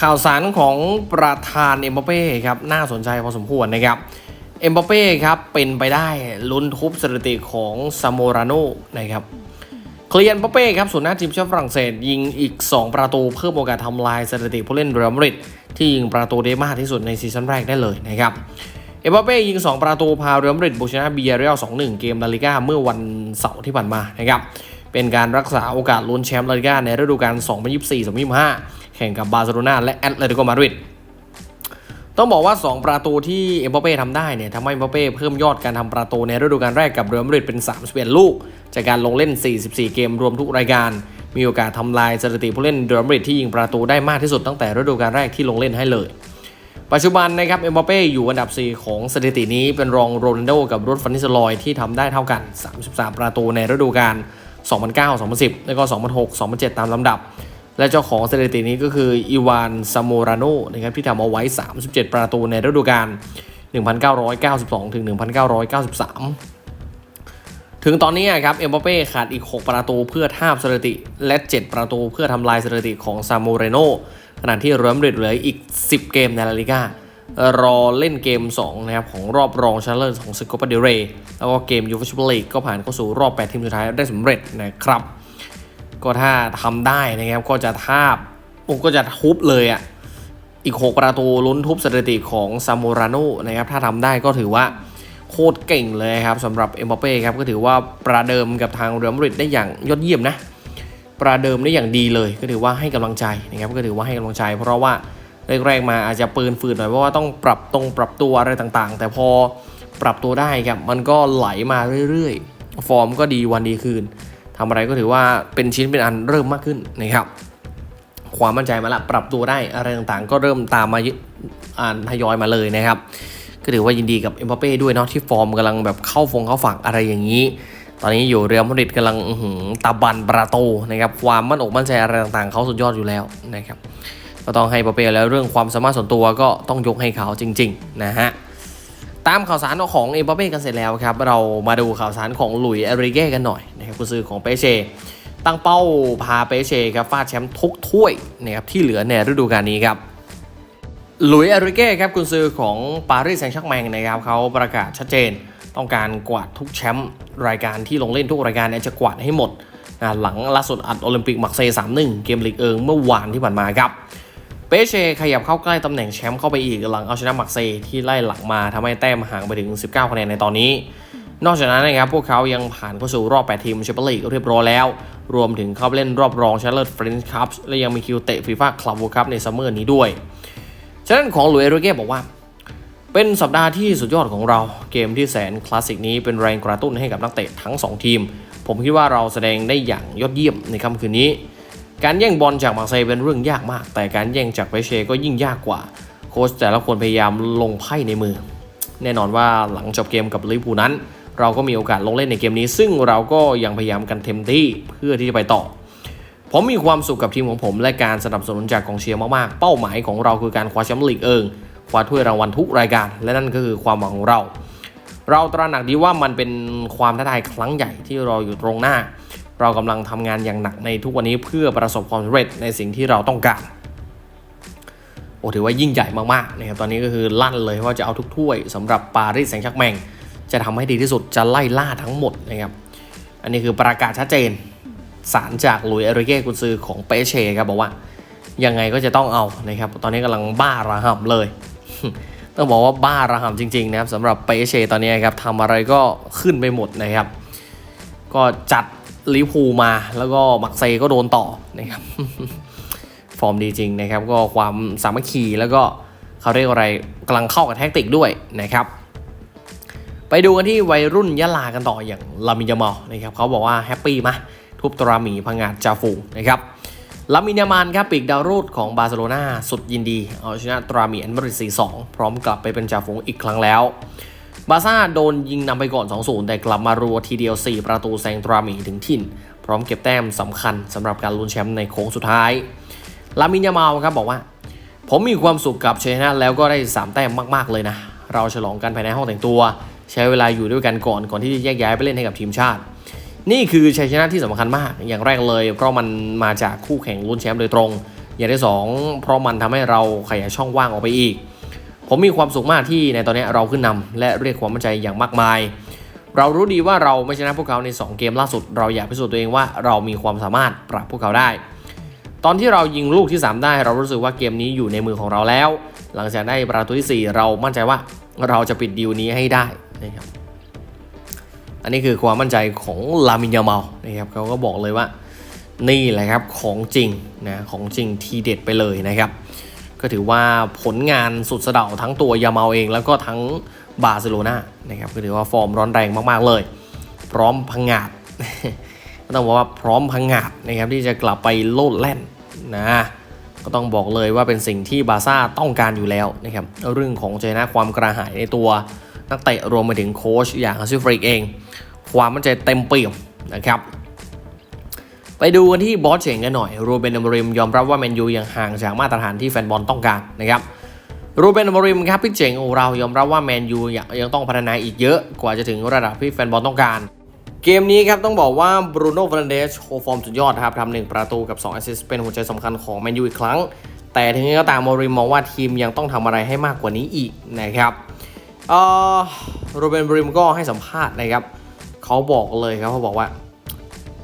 ข่าวสารของประธานเอ็มบัปเป้ครับน่าสนใจพอสมควรนะครับเอ็มบัปเป้ครับเป็นไปได้ลุ้นทุบสถิติของซาโมราโนนะครับเคลียนบัปเป้ครับส่วนหน้าทีมชาติฝรั่งเศส ยิงอีก 2 ประตูเพิ่มโอกาสทำลายสถิติผู้เล่นเรอัลมาดริดที่ยิงประตูได้มากที่สุดในซีซั่นแรกได้เลยนะครับเอ็มบัปเป้ยิง 2 ประตูพาเรอัลมาดริดบุกชนะเบียร์เรียล2-1 เกมลาลิก้าเมื่อวันเสาร์ที่ผ่านมานะครับเป็นการรักษาโอกาสลุ้นแชมป์ลาลิก้าในฤดูกาล2024-2025 แข่งกับบาร์เซโลนาและแอตเลติโกมาดริดต้องบอกว่า 2 ประตูที่เอ็มบัปเป้ทำได้เนี่ยทำให้เอ็มบัปเป้เพิ่มยอดการทำประตูในฤดูกาลแรกกับเรอัลมาดริดเป็น31ลูก จากการลงเล่น 44 เกมรวมทุกรายการ มีโอกาสทำลายสถิติผู้เล่นเรอัลมาดริดที่ยิงประตูได้มากที่สุดตั้งแต่ฤดูกาลแรกที่ลงเล่นให้เลย ปัจจุบันนะครับเอ็มบัปเป้อยู่อันดับ 4 ของสถิตินี้เป็นรองโรนัลโดกับรถฟันนิสลอยที่ทำได้เท่ากัน 33 ประตูในฤดูกาล2009 2010 แล้วก็2006 2007 ตามลำดับ และเจ้าของสถิตินี้ก็คืออีวานซาโมราโนนะครับที่ทำเอาไว้ 37 ประตูในฤดูกาล 1992 ถึง 1993 ถึงตอนนี้ครับเอ็มบัปเป้ขาดอีก 6 ประตูเพื่อทาบสถิติ และ 7 ประตูเพื่อทำลายสถิติของซามเรโนขณะที่เรอัลมาดริดเหลืออีก 10 เกมในลาลิก้ารอเล่นเกม 2 นะครับ ของรอบรองชนะเลิศของซึโกปาเดเรแล้วก็เกมยูฟ่าแชมเปี้ยนลีกก็ผ่านเข้าสู่รอบ 8 ทีมสุดท้ายได้สำเร็จนะครับ ก็ถ้าทำได้นะครับก็จะทาบผมก็จะทุบเลยอะ่ะอีก 6 ประตูลุ้นทุบสถิติของซามูราโนนะครับถ้าทำได้ก็ถือว่าโคตรเก่งเลยครับสำหรับเอ็มบัปเป้ครับก็ถือว่าประเดิมกับทางเรอัลมาดริดได้อย่างยอดเยี่ยมนะประเดิมได้อย่างดีเลย ก็ถือว่าให้กำลังใจนะครับก็ถือว่าให้กำลังใจ เพราะว่าแรกๆมาอาจจะปืนฝืดหน่อยเพราะว่าต้องปรับตรงปรับตัวอะไรต่างๆ แต่พอปรับตัวได้ครับมันก็ไหลมาเรื่อยๆ ฟอร์มก็ดีวันดีคืน ทำอะไรก็ถือว่าเป็นชิ้นเป็นอันเริ่มมากขึ้นนะครับ ความมั่นใจมาละปรับตัวได้อะไรต่างๆ ก็เริ่มตามมาอ่านทยอยมาเลยนะครับ ก็ถือว่ายินดีกับเอ็มบัปเป้ด้วยเนาะที่ฟอร์มกำลังแบบเข้าฟงเข้าฝักอะไรอย่างนี้ ตอนนี้อยู่เรียลมาดริดกำลังตาบันประตูนะครับความมั่นอกมั่นใจอะไรต่างๆเขาสุดยอดอยู่แล้วนะครับก็ต้องให้อ็มบัปเป้แล้วเรื่องความสามารถส่วนตัวก็ต้องยกให้เขาจริง ๆ นะฮะ ตามข่าวสารของเอ็มบัปเป้กันเสร็จแล้วครับ เรามาดูข่าวสารของหลุยเอริเก้กันหน่อยนะครับกุญซือของเปเช่ตั้งเป้าพาเปเช่ครับฟาดแชมป์ทุกถ้วยนะครับที่เหลือในฤดูกาลนี้ครับหลุยเอริเก้ครับกุญซือของปารีสแซงต์แชร์แมงนะครับเขาประกาศชัดเจน ต้องการกวาดทุกแชมป์รายการที่ลงเล่นทุกรายการเนี่ยจะกวาดให้หมดนะหลังล่าสุดอัดโอลิมปิกมักเซ่สามหนึ่งเกมลีกเอิงเมื่อวานที่ผ่านมาครับ ปเช่ขยับเข้าใกล้ตำแหน่งแชมป์เข้าไปอีกหลังเอาชนะมักเซที่ไล่หลังมาทำให้แต้มห่างไปถึง 19 คะแนนในตอนนี้ นอกจากนั้นนะครับพวกเขายังผ่านเข้าสู่รอบ 8 ทีมแชมเปี้ยนลีกเรียบร้อยแล้ว รวมถึงเข้าเล่นรอบรองชนะเลิศเฟรนช์คัพและยังมีคิวเตะฟีฟ่าคลับวิลคัพในซัมเมอร์นี้ด้วย ฉะนั้นของหลุยส์เอริเก้บอกว่า เป็นสัปดาห์ที่สุดยอดของเรา เกมที่แสนคลาสสิกนี้เป็นแรงกระตุ้นให้กับนักเตะทั้ง 2 ทีม ผมคิดว่าเราแสดงได้อย่างยอดเยี่ยมในค่ำคืนนี้ การแย่งบอลจากมาร์เซย์เป็นเรื่องยากมาก แต่การแย่งจากเปเช่ก็ยิ่งยากกว่า โค้ชแต่ละคนพยายามลงไพ่ในมือ แน่นอนว่าหลังจบเกมกับลิเวอร์พูลนั้น เราก็มีโอกาสลงเล่นในเกมนี้ ซึ่งเราก็ยังพยายามกันเต็มที่เพื่อที่จะไปต่อ ผมมีความสุขกับทีมของผม และการสนับสนุนจากกองเชียร์มากๆ เป้าหมายของเราคือการคว้าแชมป์ลีกเอิงคว้าถ้วยรางวัลทุกรายการ และนั่นก็คือความหวังของเรา เราตระหนักดีว่ามันเป็นความท้าทายครั้งใหญ่ที่รออยู่ตรงหน้า เรากำลังทำงานอย่างหนักในทุกวันนี้เพื่อประสบความสำเร็จในสิ่งที่เราต้องการโอ้ถือว่ายิ่งใหญ่มากๆนะครับตอนนี้ก็คือลั่นเลยว่าจะเอาทุกถ้วยสำหรับปารีสแซงต์แชร์กแมงจะทำให้ดีที่สุดจะไล่ล่าทั้งหมดนะครับอันนี้คือประกาศชัดเจนสารจากลุยเอริเก้กุนซือของเปเช่ครับบอกว่ายังไงก็จะต้องเอานะครับตอนนี้กำลังบ้าระห่ำเลยต้องบอกว่าบ้าระห่ำจริงๆนะครับสำหรับเปเช่ตอนนี้ครับทำอะไรก็ขึ้นไปหมดนะครับ ก็จัด ลิเวอร์พูลมาแล้วก็มักเซก็โดนต่อนะครับ ฟอร์มดีจริงนะครับ ก็ความสามัคคีแล้วก็เขาเรียกอะไรกำลังเข้ากับแท็กติกด้วยนะครับ ไปดูกันที่วัยรุ่นยะลากันต่ออย่างลามินยามาลนะครับเขาบอกว่าแฮปปี้มาทุบตราหมีพังงาดจาฟูนะครับลามินยามานครับปีกดาวรุ่งของบาร์เซโลนาสุดยินดี เอาชนะตราหมีแอนมาดริด4-2พร้อมกลับไปเป็นจ่าฝูงอีกครั้งแล้ว บาซ่าโดนยิงนำไปก่อน 2-0 แต่กลับมารัวทีเดียว 4 ประตูแซงตราหมีถึงถิ่น พร้อมเก็บแต้มสำคัญสำหรับการลุ้นแชมป์ในโค้งสุดท้าย ลามินยามาลครับบอกว่า ผมมีความสุขกับชัยชนะแล้วก็ได้ 3 แต้มมากๆเลยนะ เราฉลองกันภายในห้องแต่งตัว ใช้เวลาอยู่ด้วยกันก่อนก่อนที่จะแยกย้ายไปเล่นให้กับทีมชาติ นี่คือชัยชนะที่สำคัญมาก อย่างแรกเลย เพราะมันมาจากคู่แข่งลุ้นแชมป์โดยตรง อย่างที่สองเพราะมันทำให้เราขยายช่องว่างออกไปอีก ผมมีความสุขมากที่ในตอนนี้เราขึ้นนำและเรียกความมั่นใจอย่างมากมาย เรารู้ดีว่าเราไม่ชนะพวกเขาใน 2 เกมล่าสุด เราอยากพิสูจน์ตัวเองว่าเรามีความสามารถปรับพวกเขาได้ ตอนที่เรายิงลูกที่ 3 ได้ เรารู้สึกว่าเกมนี้อยู่ในมือของเราแล้ว หลังจากได้ประตูที่ 4 เรามั่นใจว่าเราจะปิดดีลนี้ให้ได้นะครับอันนี้คือความมั่นใจของลามินยาเมานะครับเขาก็บอกเลยว่านี่แหละครับของจริงนะของจริงทีเด็ดไปเลยนะครับ ก็ถือว่าผลงานสุดสะเดาทั้งตัวยามาเอง แล้วก็ทั้งบาร์เซโลนานะครับก็ถือว่าฟอร์มร้อนแรงมากๆเลย พร้อมพังงาดก็ต้องบอกว่าพร้อมพังงาดนะครับที่จะกลับไปโลดแล่นนะก็ต้องบอกเลยว่าเป็นสิ่งที่บาซ่าต้องการอยู่แล้วนะครับเรื่องของใจนะความกระหายในตัวนักเตะรวมไปถึงโค้ชอย่างฮัสซิฟริกเอง ความมั่นใจเต็มเปี่ยมนะครับ ไปดูกันที่บอสเชงกันหน่อยรูเบนอมริมยอมรับว่าแมนยูยังห่างจากมาตรฐานที่แฟนบอลต้องการนะครับรูเบนอมริมครับพี่เจ๋งของเรายอมรับว่าแมนยูยังต้องพัฒนาอีกเยอะกว่าจะถึงระดับที่แฟนบอลต้องการ เกมนี้ครับต้องบอกว่าบรูโน่ฟ r นเดสโชว์ฟอร์มสุดยอดครับทำหนึ่งประตูกับ2แอสซิสต์เป็นหัวใจสำคัญของแมนยูอีกครั้ง แต่ถึงนี้ก็ตามมอริมมองว่าทีมยังต้องทำอะไรให้มากกว่านี้อีกนะครับเอ่อรูเบนบริมก็ให้สัมภาษณ์นะครับเขาบอกเลยครับเขาบอกว่า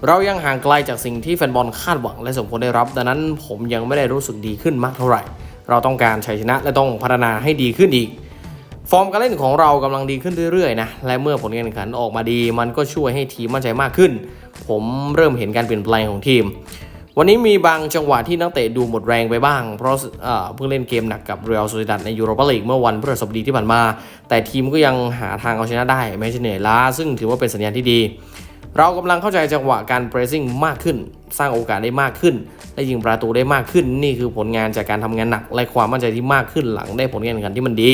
เรายังห่างไกลจากสิ่งที่แฟนบอลคาดหวังและสมควรได้รับ ดังนั้นผมยังไม่ได้รู้สึกดีขึ้นมากเท่าไหร่ เราต้องการชัยชนะและต้องพัฒนาให้ดีขึ้นอีก ฟอร์มการเล่นของเรากำลังดีขึ้นเรื่อยๆนะ และเมื่อผลการแข่งขันออกมาดี มันก็ช่วยให้ทีมมั่นใจมากขึ้น ผมเริ่มเห็นการเปลี่ยนแปลงของทีม วันนี้มีบางจังหวะที่นักเตะดูหมดแรงไปบ้าง เพราะเอ่อเพิ่งเล่นเกมหนักกับเรอัลโซซิดัดในยูโรปาลีกเมื่อวันพฤหัสบดีที่ผ่านมา แต่ทีมก็ยังหาทางเอาชนะได้แม้จะเหนื่อยล้าซึ่งถือว่าเป็นสัญญาณที่ดี เรากำลังเข้าใจจังหวะการ pressing มากขึ้น สร้างโอกาสได้มากขึ้น และยิงประตูได้มากขึ้น นี่คือผลงานจากการทำงานหนักและความมั่นใจที่มากขึ้นหลังได้ผลการแข่งขันที่มันดี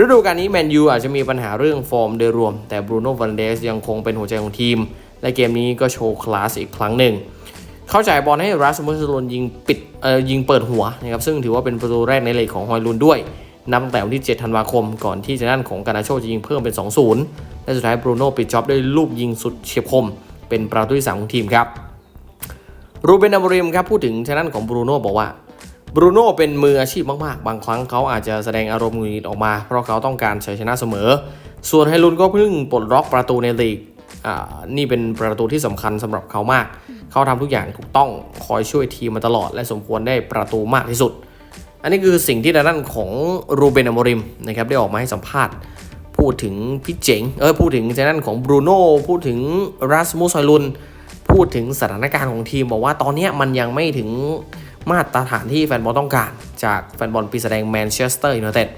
ฤดูกาลนี้แมนยูอาจจะมีปัญหาเรื่องฟอร์มโดยรวม แต่บรูโน่ฟันเดสยังคงเป็นหัวใจของทีม และเกมนี้ก็โชว์คลาสอีกครั้งหนึ่ง เข้าใจบอลให้รัสมุสลนยิงปิดเอ่อยิงเปิดหัวนะครับซึ่งถือว่าเป็นประตูแรกในเลกของฮอยลุนด้วยนับตั้งแต่วันที่ 7 ธันวาคม ก่อนที่จะด้านของกานาโชจะยิงเพิ่มเป็น 2-0 และสุดท้ายบรูโน่ปิดจ็อบด้วยลูกยิงสุดเฉียบคม เป็นประตูที่3ของทีมครับรูเบนอัมริมครับพูดถึงทางด้นของบรูโน่บอกว่าบรูโน่เป็นมืออาชีพมากๆ บางครั้งเขาอาจจะแสดงอารมณ์หงุดหงิดออกมา เพราะเขาต้องการชัยชนะเสมอ ส่วนไฮลุนก็เพิ่งปลดล็อกประตูในลีกอ่านี่เป็นประตูที่สำคัญสำหรับเขามาก เขาทำทุกอย่างถูกต้องคอยช่วยทีมมาตลอด และสมควรได้ประตูมากที่สุด อันนี้คือสิ่งที่ด้านของรูเบนอมริมนะครับได้ออกมาให้สัมภาษณ์ พูดถึงพี่เจ๋ง เออพูดถึงทางด้านของบรูโน่พูดถึงรัสมุสไฮลุน พูดถึงสถานการณ์ของทีม บอกว่าตอนนี้มันยังไม่ถึงมาตรฐานที่แฟนบอลต้องการ จากแฟนบอลปีแสดงแมนเชสเตอร์ยูไนเต็ด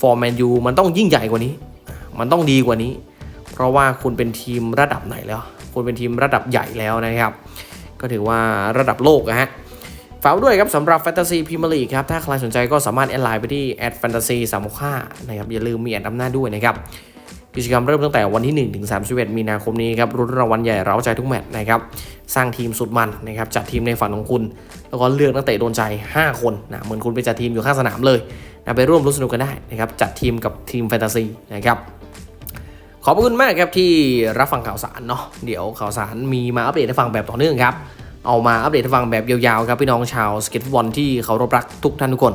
ฟอร์แมนยูมันต้องยิ่งใหญ่กว่านี้ มันต้องดีกว่านี้ เพราะว่าคุณเป็นทีมระดับไหนแล้ว คุณเป็นทีมระดับใหญ่แล้วนะครับ ก็ถือว่าระดับโลกนะฮะ ฝากด้วยครับสำหรับ Fantasy Premier League ครับ ถ้าใครสนใจก็สามารถแอดไลน์ไปที่ @fantasy 365นะครับ อย่าลืมมีแอดอำนาจด้วยนะครับกิจกรรมเริ่มตั้งแต่วันที่ 1 ถึง 31 มีนาคมนี้ครับรุ่นรางวัลใหญ่เร้าใจทุกแมตช์นะครับ สร้างทีมสุดมันนะครับ จัดทีมในฝันของคุณ แล้วก็เลือกนักเตะโดนใจ 5 คนนะเหมือนคุณไปจัดทีมอยู่ข้างสนามเลยนะไปร่วมรุ้นสนุกกันได้นะครับ จัดทีมกับทีมแฟนตาซีนะครับ ขอบคุณมากครับที่รับฟังข่าวสารเนาะ เดี๋ยวข่าวสารมีมาอัปเดตให้ฟังแบบต่อเนื่องครับ เอามาอัปเดตฟังแบบยาวๆครับพี่น้องชาวสเก็ตฟุตบอลที่เขารบรักทุกท่านทุกคน